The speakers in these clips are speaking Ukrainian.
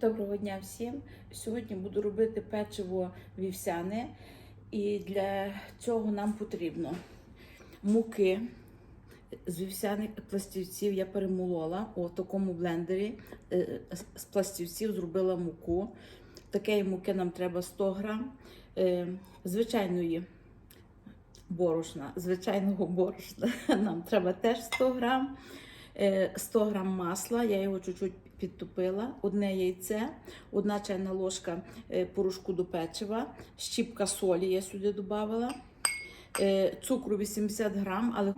Доброго дня всім! Сьогодні буду робити печиво вівсяне, і для цього нам потрібно муки з вівсяних пластівців. Я перемолола у такому блендері. е, з- пластівців зробила муку. Такої муки нам треба 100 грам е, звичайної борошна. Звичайного борошна нам треба теж 100 грам. Е, 100 грам масла, я його чуть-чуть підтопила, одне яйце, одна чайна ложка е, порошку до печива, щіпка солі я сюди додавала, е, цукру 80 грам, але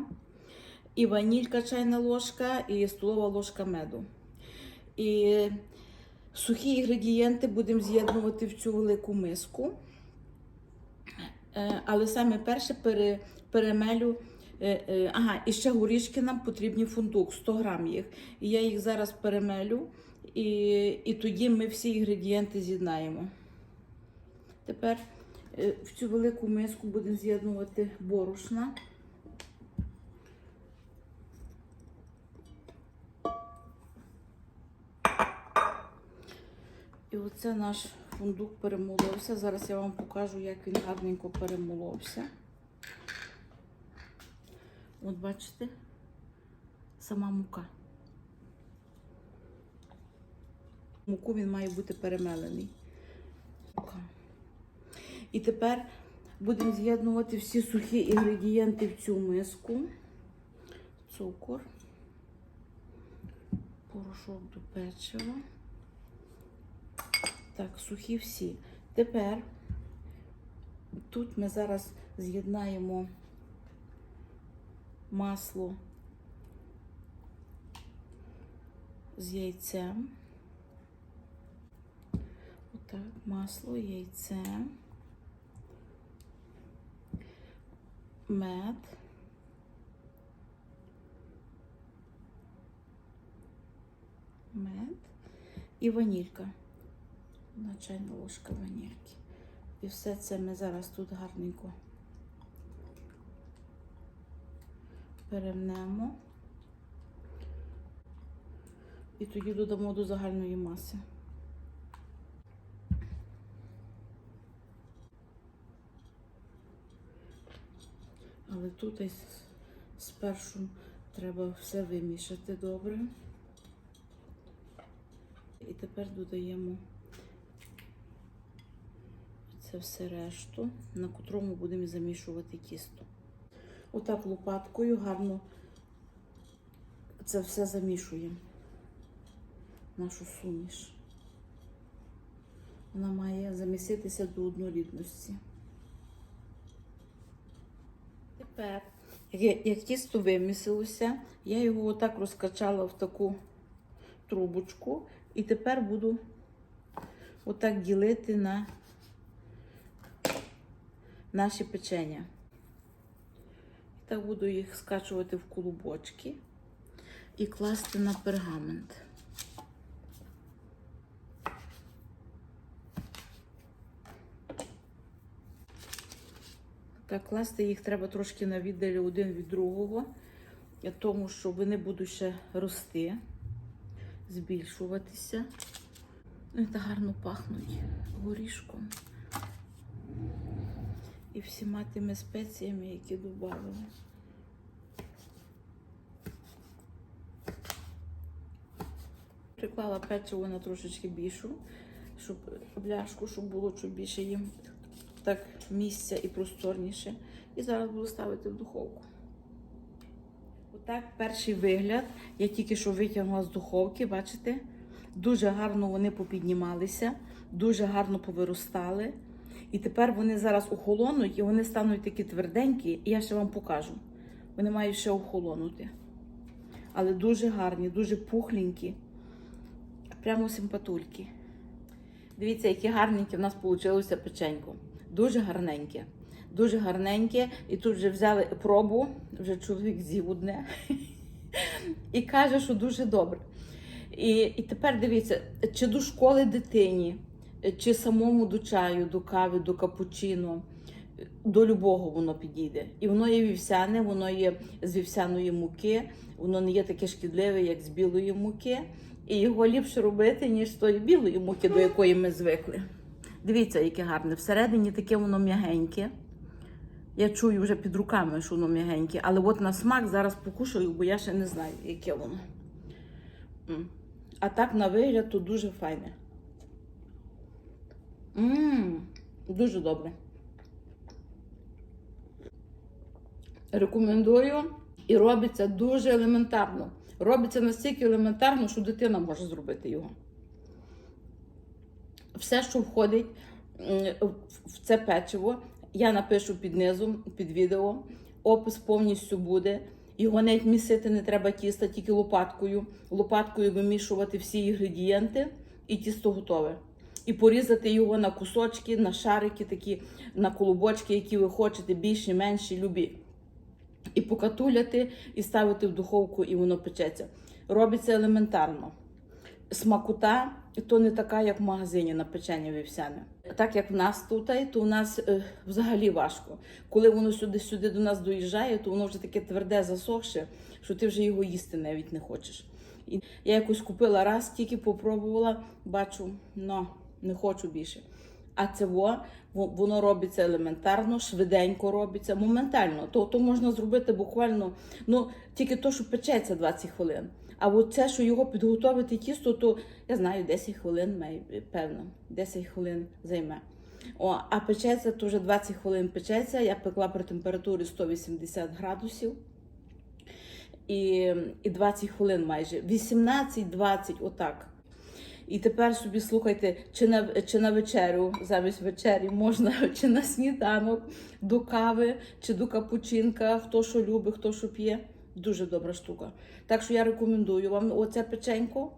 і ванілька чайна ложка, і столова ложка меду. І сухі інгредієнти будемо з'єднувати в цю велику миску. Е, Але саме перше перемелю. Е, е, Ага, і ще горішки нам потрібні фундук, 100 грам їх. І я їх зараз перемелю, і, і тоді ми всі інгредієнти з'єднаємо. Тепер е, в цю велику миску будемо з'єднувати борошна. І оце наш фундук перемоловся. Зараз я вам покажу, як він гарненько перемоловся. От бачите, сама мука. Муку він має бути перемелений. І тепер будемо з'єднувати всі сухі інгредієнти в цю миску. Цукор, порошок до печива. Так, сухі всі. Тепер тут ми зараз з'єднаємо масло з яйцем. Отак, масло, яйце, мед. Мед і ванілька. Одна чайна ложка ванільки. І все це ми зараз тут гарненько перемнемо. І тоді додамо до загальної маси. Але тут спершу треба все вимішати добре. І тепер додаємо це все решту, на котрому будемо замішувати тісто. Отак лопаткою гарно це все замішуємо. Нашу суміш. Вона має заміситися до однорідності. Тепер, як, як тісто вимісилося, я його отак розкачала в таку трубочку і тепер буду отак ділити на наші печення. Так буду їх скачувати в колобочки і класти на пергамент. Так, класти їх треба трошки на віддалі один від другого, тому що вони будуть ще рости, збільшуватися. Ну, і так гарно пахнуть горішком і всіма тими спеціями, які додали. Приклала печиво на трошечки більшу, щоб бляшку, щоб було щоб більше їм так місця і просторніше. І зараз буду ставити в духовку. Отак перший вигляд. Я тільки що витягнула з духовки, бачите? Дуже гарно вони попіднімалися, дуже гарно повиростали. І тепер вони зараз охолонуть і вони стануть такі тверденькі, і я ще вам покажу. Вони мають ще охолонути. Але дуже гарні, дуже пухленькі, прямо симпатульки. Дивіться, які гарненькі в нас вийшло печенько. Дуже гарненьке. Дуже гарненьке. І тут вже взяли пробу, вже чоловік з'їв одне. І каже, що дуже добре. І, і тепер дивіться, чи до школи дитині, чи самому до чаю, до кави, до капучино, до любого воно підійде. І воно є вівсяне, воно є з вівсяної муки, воно не є таке шкідливе, як з білої муки. І його ліпше робити, ніж тої білої муки, до якої ми звикли. Дивіться, яке гарне. Всередині таке воно м'ягеньке. Я чую вже під руками, що воно м'ягеньке. Але от на смак зараз покушаю, бо я ще не знаю, яке воно. А так на вигляд то дуже файне. Мм, дуже добре. Рекомендую і робиться дуже елементарно. Робиться настільки елементарно, що дитина може зробити його. Все, що входить в це печиво, я напишу під низом, під відео. Опис повністю буде. Його навіть місити не треба тіста, тільки лопаткою. Лопаткою вимішувати всі інгредієнти, і тісто готове. І порізати його на кусочки, на шарики, такі, на колобочки, які ви хочете, більші, менші, любі. І покатуляти, і ставити в духовку, і воно печеться. Робиться елементарно. Смакота то не така, як в магазині на печення вівсяне. Так як в нас тут, то в нас е, взагалі важко. Коли воно сюди-сюди до нас доїжджає, то воно вже таке тверде засохше, що ти вже його їсти навіть не хочеш. І я якось купила раз, тільки попробувала, бачу, но не хочу більше. А це во, во- воно робиться елементарно, швиденько робиться, моментально. То, то можна зробити буквально, ну тільки то, що печеться 20 хвилин. А от це, що його підготовити тісто, то я знаю, 10 хвилин певно, 10 хвилин займе. О, а печеться, то вже 20 хвилин печеться. Я пекла при температурі 180 градусів. І, і 20 хвилин майже. 18-20, отак. І тепер собі слухайте, чи на, чи на вечерю, замість вечері можна, чи на сніданок, до кави, чи до капучинка, хто що любить, хто що п'є. Дуже добра штука. Так що я рекомендую вам оце печенько.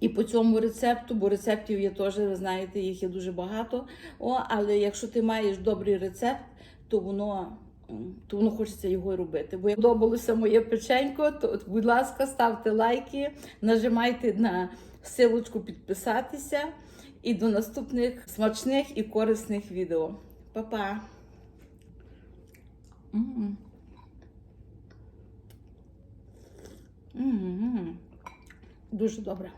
І по цьому рецепту, бо рецептів є теж, ви знаєте, їх є дуже багато. О, але якщо ти маєш добрий рецепт, то воно, то воно хочеться його робити. Бо як подобалося моє печенько, то, будь ласка, ставте лайки, нажимайте на силочку підписатися. І до наступних смачних і корисних відео. Па-па! Дуже добре.